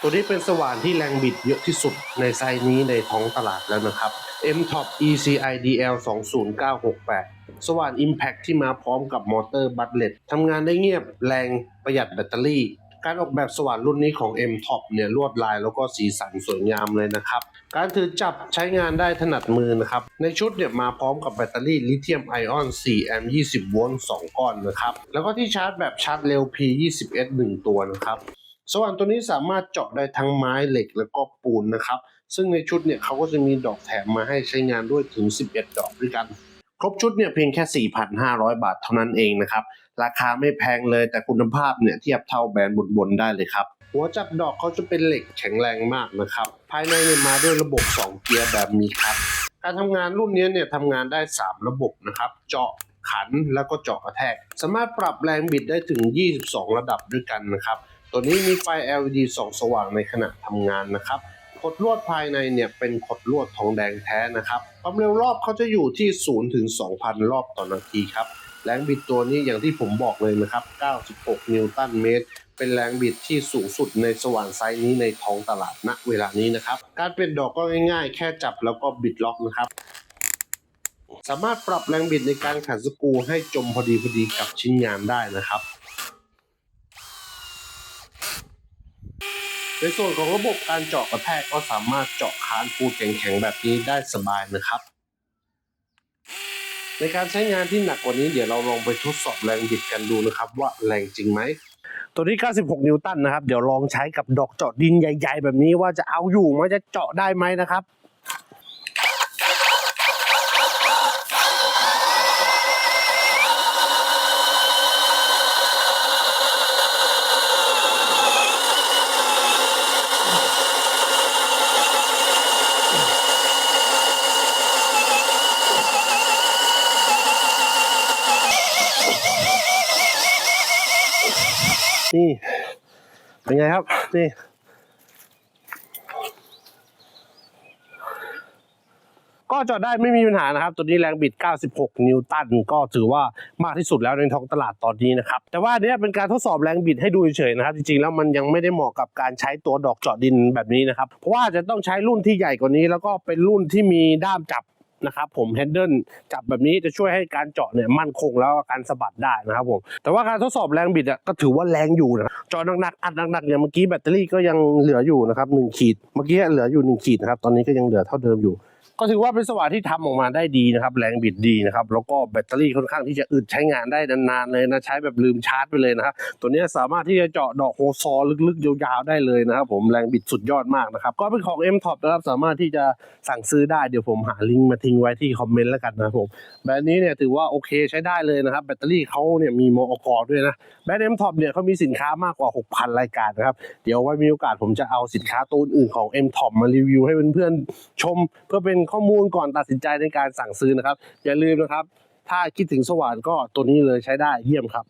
ตัวนี้เป็นสว่านที่แรงบิดเยอะที่สุดในไซส์นี้ในท้องตลาดแล้วนะครับ M Top ECI DL 20968 สว่าน Impact ที่มาพร้อมกับมอเตอร์บัตเลตทำงานได้เงียบแรงประหยัดแบตเตอรี่ การออกแบบสว่านรุ่นนี้ของ M Top เนี่ยลวดลายแล้วก็สีสันสวยงามเลยนะครับ การถือจับใช้งานได้ถนัดมือนะครับ ในชุดเนี่ยมาพร้อมกับแบตเตอรี่ลิเธียมไอออน4แอมป์20 โวลต์ 2 ก้อนนะครับ แล้วก็ที่ชาร์จแบบชาร์จเร็ว P21 1ตัวนะครับ สว่านตัวนี้สามารถเจาะได้ทั้งไม้เหล็กแล้วก็ปูนนะครับ ซึ่งในชุดเนี่ยเขาก็จะมีดอกแถมมาให้ใช้งานด้วยถึง 11 ดอกด้วยกัน ครบชุดเนี่ยเพียงแค่ 4,500 บาทเท่านั้นเองนะครับ ราคาไม่แพงเลยแต่คุณภาพเนี่ยเทียบเท่าแบรนด์บนๆได้เลยครับหัวจับดอกเขาจะเป็นเหล็กแข็งแรงมากนะครับ ภายในเนี่ยมาด้วยระบบ 2 เกียร์แบบมีครับ การทำงานรุ่นนี้เนี่ยทำงานได้ 3 ระบบนะครับ เจาะขันแล้วก็เจาะกระแทก สามารถปรับแรงบิดได้ถึง 22 ระดับด้วยกันนะครับ ตัวนี้มีไฟ LED ส่องสว่างในขณะทำงานนะครับขดลวดภายในเนี่ยเป็นขดลวดทองแดงแท้นะครับ ความเร็วรอบเขาจะอยู่ที่ 0 ถึง 2,000 รอบต่อนาทีครับ แรงบิดตัวนี้อย่างที่ผมบอกเลยนะครับ 96 นิวตันเมตร เป็นแรงบิดที่สูงสุดในสว่านไซส์นี้ในท้องตลาดณเวลานี้นะครับ การเปลี่ยนดอกก็ง่ายๆ แค่จับแล้วก็บิดล็อกนะครับ สามารถปรับแรงบิดในการขันสกรูให้จมพอดีพอดีกับชิ้นงานได้นะครับ ในส่วนของระบบการเจาะกระแทกก็สามารถเจาะคานปูนแข็งๆแบบนี้ได้สบายนะครับ ในการใช้งานที่หนักกว่านี้เดี๋ยวเราลองไปทดสอบแรงบิดกันดูนะครับ ว่าแรงจริงไหมตัวนี้ 96 นิวตันนะครับ เดี๋ยวลองใช้กับดอกเจาะดินใหญ่ ๆ แบบนี้ว่าจะเอาอยู่ไหมจะเจาะได้ไหมนะครับ นี่ เป็นไงครับ นี่ ก็จอดได้ไม่มีปัญหานะครับ ตัวนี้แรงบิด 96 นิวตัน ก็ถือว่ามากที่สุดแล้วในท้องตลาดตอนนี้นะครับ แต่ว่านเนี้ยเป็นการทดสอบแรงบิดให้ดูเฉยๆนะครับ จริงๆ แล้วมันยังไม่ได้เหมาะกับการใช้ตัวดอกเจาะดินแบบนี้นะครับ เพราะว่าจะต้องใช้รุ่นที่ใหญ่กว่านี้ แล้วก็เป็นรุ่นที่มีด้ามจับ นะครับผมแฮนเดิลจับแบบนี้จะช่วยให้การเจาะเนี่ยมั่นคงแล้วการสะบัดได้นะครับผมแต่ว่าการทดสอบแรงบิดอะก็ถือว่าแรงอยู่นะเจาะหนักๆอัดหนักๆอย่างเมื่อกี้แบตเตอรี่ก็ยังเหลืออยู่นะครับหนึ่งขีดเมื่อกี้เหลืออยู่หนึ่งขีดนะครับตอนนี้ก็ยังเหลือเท่าเดิมอยู่ ก็ถือว่าเป็นสว่านที่ทำออกมาได้ดีนะครับแรงบิดดีนะครับแล้วก็แบตเตอรี่ค่อนข้างที่จะอึดใช้งานได้นานๆเลยนะใช้แบบลืมชาร์จไปเลยนะครับตัวนี้สามารถที่จะเจาะดอกโฮซอลึกๆ ยาวๆได้เลยนะครับผมแรงบิดสุดยอดมากนะครับก็เป็นของ M Top นะครับสามารถที่จะสั่งซื้อได้เดี๋ยวผมหาลิงก์มาทิ้งไว้ที่คอมเมนต์แล้วกันนะครับผมแบรนด์นี้เนี่ยถือว่าโอเคใช้ได้เลยนะครับแบตเตอรี่เขาเนี่ยมีมอกอด้วยนะแบรนด์ M Top เนี่ยเขามีสินค้ามากกว่า 6,000 รายการนะครับเดี๋ยวไว้มีโอกาสผมจะเอาสินค้าตัวอื่นของ M Top มารีวิวให้เพื่อนๆชมเพื่อเป็นข้อมูลก่อนตัดสินใจในการสั่งซื้อนะครับ อย่าลืมนะครับ ถ้าคิดถึงสว่านก็ตัวนี้เลยใช้ได้เยี่ยมครับ